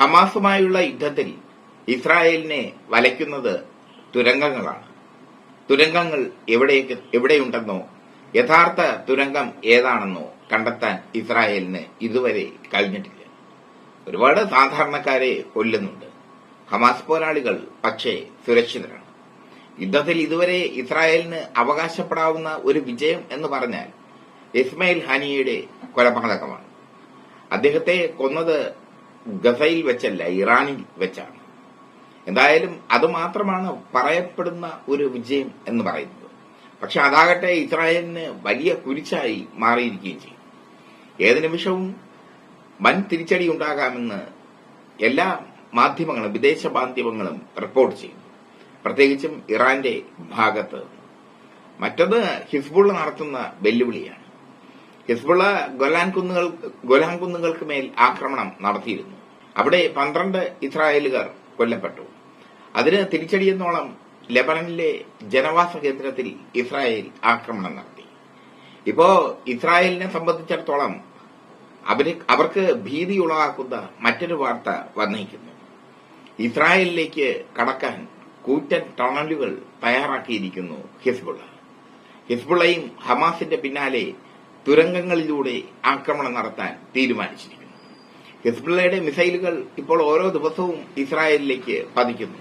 ഹമാസുമായുള്ള യുദ്ധത്തിൽ ഇസ്രായേലിനെ വലയ്ക്കുന്നത് തുരങ്കങ്ങളാണ്. തുരങ്കങ്ങൾ എവിടേക്ക് എവിടെയുണ്ടെന്നോ യഥാർത്ഥ തുരങ്കം ഏതാണെന്നോ കണ്ടെത്താൻ ഇസ്രായേലിന് ഇതുവരെ കഴിഞ്ഞിട്ടില്ല. ഒരുപാട് സാധാരണക്കാരെ കൊല്ലുന്നുണ്ട്. ഹമാസ് പോരാളികൾ പക്ഷേ സുരക്ഷിതരാണ്. യുദ്ധത്തിൽ ഇതുവരെ ഇസ്രായേലിന് അവകാശപ്പെടാവുന്ന ഒരു വിജയം എന്ന് പറഞ്ഞാൽ ഇസ്മയിൽ ഹാനിയയുടെ കൊലപാതകമാണ്. അദ്ദേഹത്തെ കൊന്നത് ഗസയിൽ വെച്ചല്ല ഇറാനിൽ വെച്ചാണ്. എന്തായാലും അത് മാത്രമാണ് പറയപ്പെടുന്ന ഒരു വിജയം എന്ന് പറയുന്നത്. പക്ഷെ അതാകട്ടെ ഇസ്രായേലിന് വലിയ കുരിച്ചായി മാറിയിരിക്കുകയും ചെയ്യും. ഏത് നിമിഷവും വൻ തിരിച്ചടി ഉണ്ടാകാമെന്ന് എല്ലാ മാധ്യമങ്ങളും വിദേശ മാധ്യമങ്ങളും റിപ്പോർട്ട് ചെയ്യുന്നു. പ്രത്യേകിച്ചും ഇറാന്റെ ഭാഗത്ത് മറ്റത് ഹിസ്ബുള്ള നടത്തുന്ന വെല്ലുവിളിയാണ്. ഹിസ്ബുള്ള ഗൊലാൻ കുന്നുകൾ ഗൊലാൻ കുന്നുകൾക്ക് മേൽ ആക്രമണം നടത്തിയിരുന്നു. അവിടെ പന്ത്രണ്ട് ഇസ്രായേലുകാർ കൊല്ലപ്പെട്ടു. അതിന് തിരിച്ചടിയെന്നോളം ലെബനനിലെ ജനവാസ കേന്ദ്രത്തിൽ ഇസ്രായേൽ ആക്രമണം നടത്തി. ഇപ്പോ ഇസ്രായേലിനെ സംബന്ധിച്ചിടത്തോളം അവർ അവർക്ക് ഭീതി ഉളവാക്കുന്ന മറ്റൊരു വാർത്ത വന്നിരിക്കുന്നു. ഇസ്രായേലിലേക്ക് കടക്കാൻ കൂറ്റൻ ടണലുകൾ തയ്യാറാക്കിയിരിക്കുന്നു ഹിസ്ബുള്ള. ഹിസ്ബുള്ളയും ഹമാസിന്റെ പിന്നാലെ തുരങ്കങ്ങളിലൂടെ ആക്രമണം നടത്താൻ തീരുമാനിച്ചിരിക്കുന്നു. ഹിസ്ബുള്ളയുടെ മിസൈലുകൾ ഇപ്പോൾ ഓരോ ദിവസവും ഇസ്രായേലിലേക്ക് പതിക്കുന്നു.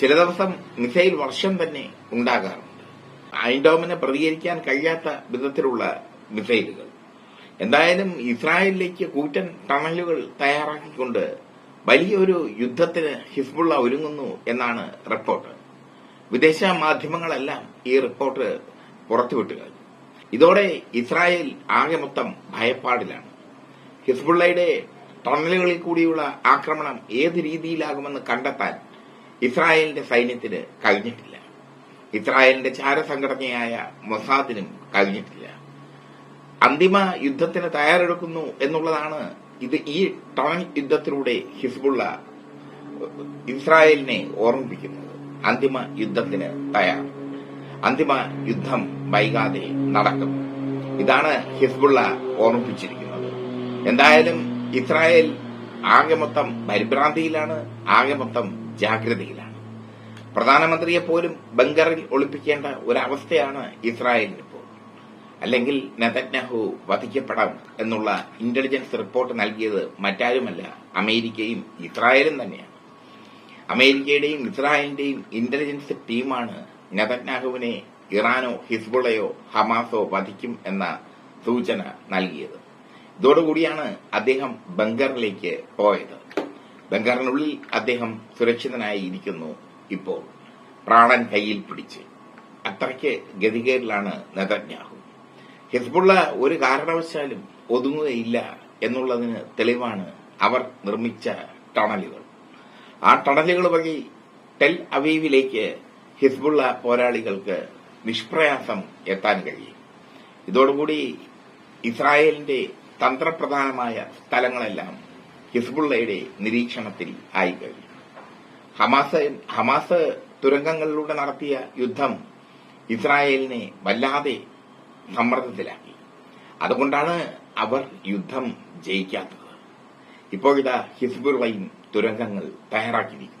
ചില ദിവസം മിസൈൽ വർഷം തന്നെ ഉണ്ടാകാറുണ്ട്. ഐൻഡോമിന് പ്രതികരിക്കാൻ കഴിയാത്ത വിധത്തിലുള്ള മിസൈലുകൾ. എന്തായാലും ഇസ്രായേലിലേക്ക് കൂറ്റൻ ടണലുകൾ തയ്യാറാക്കിക്കൊണ്ട് വലിയൊരു യുദ്ധത്തിന് ഹിസ്ബുള്ള ഒരുങ്ങുന്നു എന്നാണ് റിപ്പോർട്ട്. വിദേശ മാധ്യമങ്ങളെല്ലാം ഈ റിപ്പോർട്ട് പുറത്തുവിട്ടു ഇതോടെ ഇസ്രായേൽ ആകെ മൊത്തം ഭയപ്പാടിലാണ്. ഹിസ്ബുള്ളയുടെ ടണലുകളിൽ കൂടിയുള്ള ആക്രമണം ഏത് രീതിയിലാകുമെന്ന് കണ്ടെത്താൻ ഇസ്രായേലിന്റെ സൈന്യത്തിന് കഴിഞ്ഞിട്ടില്ല. ഇസ്രായേലിന്റെ ചാരസംഘടനയായ മൊസാദിനും കഴിഞ്ഞിട്ടില്ല. അന്തിമ യുദ്ധത്തിന് തയ്യാറെടുക്കുന്നു എന്നുള്ളതാണ് ഇത് ഈ ടണൽ യുദ്ധത്തിലൂടെ ഹിസ്ബുള്ള ഇസ്രായേലിനെ ഓർമ്മിപ്പിക്കുന്നത്. അന്തിമ യുദ്ധത്തിന് തയ്യാർ അന്തിമ യുദ്ധം വൈകാതെ നടക്കും ഇതാണ് ഹിസ്ബുള്ള ഓർമ്മിപ്പിച്ചിരിക്കുന്നത്. എന്തായാലും ഇസ്രായേൽ ആകെ മൊത്തം പരിഭ്രാന്തിയിലാണ് ആകെ മൊത്തം ജാഗ്രതയിലാണ്. പ്രധാനമന്ത്രിയെ പോലും ബങ്കറിൽ ഒളിപ്പിക്കേണ്ട ഒരവസ്ഥയാണ് ഇസ്രായേലിന് ഇപ്പോൾ. അല്ലെങ്കിൽ നെതന്യാഹു വധിക്കപ്പെടാം എന്നുള്ള ഇന്റലിജൻസ് റിപ്പോർട്ട് നൽകിയത് മറ്റാരുമല്ല അമേരിക്കയും ഇസ്രായേലും തന്നെയാണ്. അമേരിക്കയുടെയും ഇസ്രായേലിന്റെയും ഇന്റലിജൻസ് ടീമാണ് നെതന്യാഹുവിനെ ഇറാനോ ഹിസ്ബുളയോ ഹമാസോ വധിക്കും എന്ന സൂചന നൽകിയത്. ഇതോടുകൂടിയാണ് അദ്ദേഹം ബംഗറിലേക്ക് പോയത്. ബങ്കറിനുള്ളിൽ അദ്ദേഹം സുരക്ഷിതനായി ഇരിക്കുന്നു ഇപ്പോൾ. പ്രാണൻ കയ്യിൽ പിടിച്ച്. അത്രയ്ക്ക് ഗതികേടിലാണ് നെതന്യാഹു ഹിസ്ബുള്ള ഒരു കാരണവശാലും ഒതുങ്ങുകയില്ല എന്നുള്ളതിന് തെളിവാണ് അവർ നിർമ്മിച്ച ടണലുകൾ. ആ ടണലുകൾ വഴി ടെൽ അവീവിലേക്ക് ഹിസ്ബുള്ള പോരാളികൾക്ക് നിഷ്പ്രയാസം എത്താൻ കഴിയും. ഇതോടുകൂടി ഇസ്രായേലിന്റെ തന്ത്രപ്രധാനമായ സ്ഥലങ്ങളെല്ലാം ഹിസ്ബുള്ളയുടെ നിരീക്ഷണത്തിൽ ആയി കഴിഞ്ഞു. ഹമാസ് ഹമാസ് തുരങ്കങ്ങളിലൂടെ നടത്തിയ യുദ്ധം ഇസ്രായേലിനെ വല്ലാതെ സമ്മർദ്ദത്തിലാക്കി. അതുകൊണ്ടാണ് അവർ യുദ്ധം ജയിക്കാത്തത്. ഇപ്പോഴിതാ ഹിസ്ബുള്ളയും തുരങ്കങ്ങൾ തയ്യാറാക്കിയിരിക്കുന്നു.